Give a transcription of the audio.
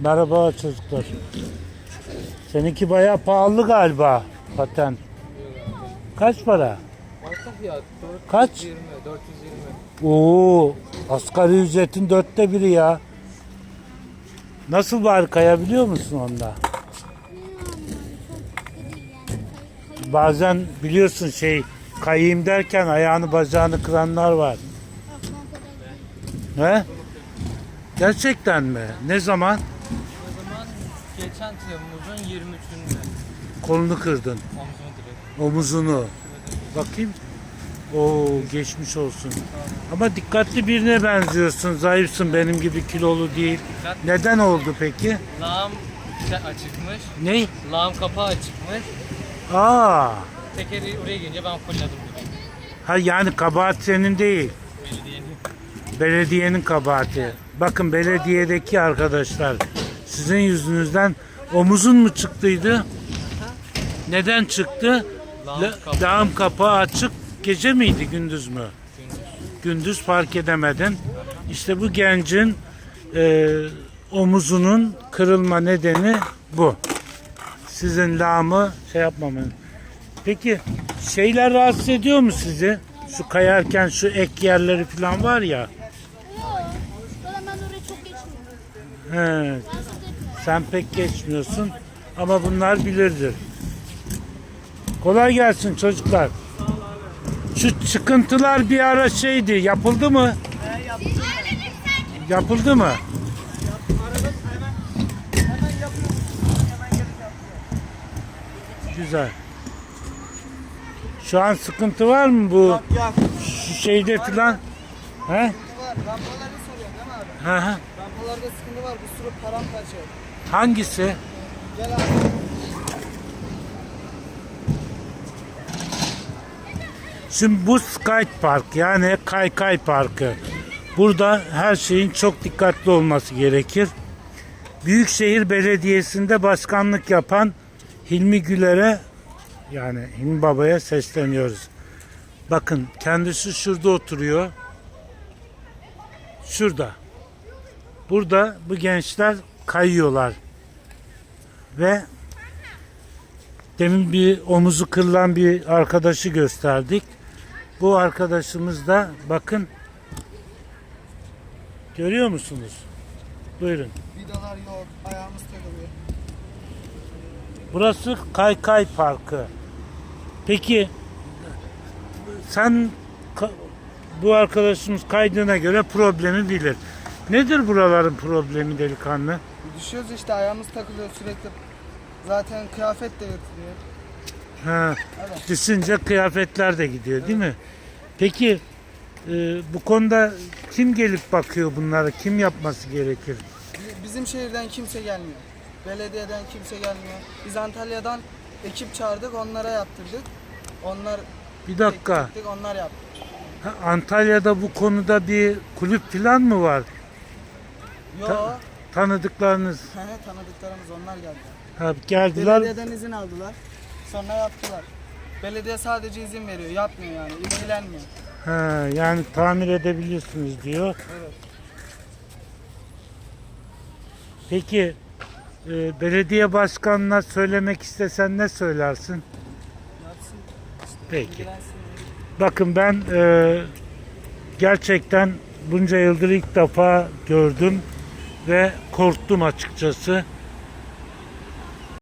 Merhaba çocuklar. Seninki bayağı pahalı galiba paten. Kaç para? Kaç? 420, 420. Oo, asgari ücretin dörtte biri ya. Nasıl bari kayabiliyor musun onda? Bazen biliyorsun şey kayayım derken ayağını bacağını kıranlar var. He? Gerçekten mi? Ne zaman? O zaman geçen Temmuz'un 23'ünde Kolunu kırdın. omzuma direkt. Omuzunu. Bakayım. Oo geçmiş olsun. Ama dikkatli birine benziyorsun. Zayıfsın benim gibi kilolu değil. Neden oldu peki? Lağım işte açıkmış. Ne? Lağım kapağı açıkmış. Aa. Tekeri oraya gelince ben direkt. Ha yani kabahat senin değil. Belediyenin. Belediyenin kabahati. Bakın belediyedeki arkadaşlar sizin yüzünüzden omuzun mu çıktıydı? Neden çıktı? Lağım La- kapağı. Lağım kapağı açık. Gece miydi gündüz mü? Gündüz fark edemedin. İşte bu gencin e, omuzunun kırılma nedeni bu. Sizin lağımı şey yapmamanın. Peki şeyler rahatsız ediyor mu sizi? Şu kayarken şu ek yerleri falan var ya. Yok. Valla ben oraya çok geçmiyorum. He, sen pek geçmiyorsun ama bunlar bilirdir. Kolay gelsin çocuklar. Şu çıkıntılar bir ara şeydi. Yapıldı mı? Yapıldı mı? Güzel. Şu an sıkıntı var mı bu Yok. şu şeyde filan? He? Var. Rampaları soruyor değil mi abi? Hı hı. Rampalarda sıkıntı var. Bir sürü paramparça. Hangisi? Gel abi. Şimdi bu skate park yani kaykay parkı. Burada her şeyin çok dikkatli olması gerekir. Büyükşehir Belediyesi'nde başkanlık yapan Hilmi Güler'e yani Hilmi Baba'ya sesleniyoruz. Bakın kendisi şurada oturuyor. Şurada. Burada bu gençler kayıyorlar. Ve Demin bir omuzu kırılan bir arkadaşı gösterdik. Bu arkadaşımız da bakın görüyor musunuz? Buyurun. Vidalar yok. Ayağımız takılıyor. Burası Kaykay Parkı. Peki sen bu arkadaşımız kaydığına göre problemi bilir. Nedir buraların problemi delikanlı? Düşüyoruz işte ayağımız takılıyor sürekli. Zaten kıyafet de yırtılıyor. Ha, Evet. düşünce kıyafetler de gidiyor değil mi? Peki e, bu konuda kim gelip bakıyor bunlara? Kim yapması gerekir? Bi- Bizim şehirden kimse gelmiyor. Belediyeden kimse gelmiyor. Biz Antalya'dan ekip çağırdık onlara yaptırdık. Onlar Bir dakika. Tek, tek onlar yaptı. Ha, Antalya'da bu konuda bir kulüp falan mı var? Yo. Ta- Tanıdıklarınız tanıdıklarımız onlar geldi. ha, geldiler. Belediyeden izin aldılar. Sonra yaptılar. Belediye sadece izin veriyor. Yapmıyor yani. ilgilenmiyor. Ha, yani tamir edebilirsiniz diyor. Evet. Peki e, belediye başkanına söylemek istesen ne söylersin? Yapsın. Peki. ilgilensin. Bakın ben e, gerçekten bunca yıldır ilk defa gördüm ve korktum açıkçası.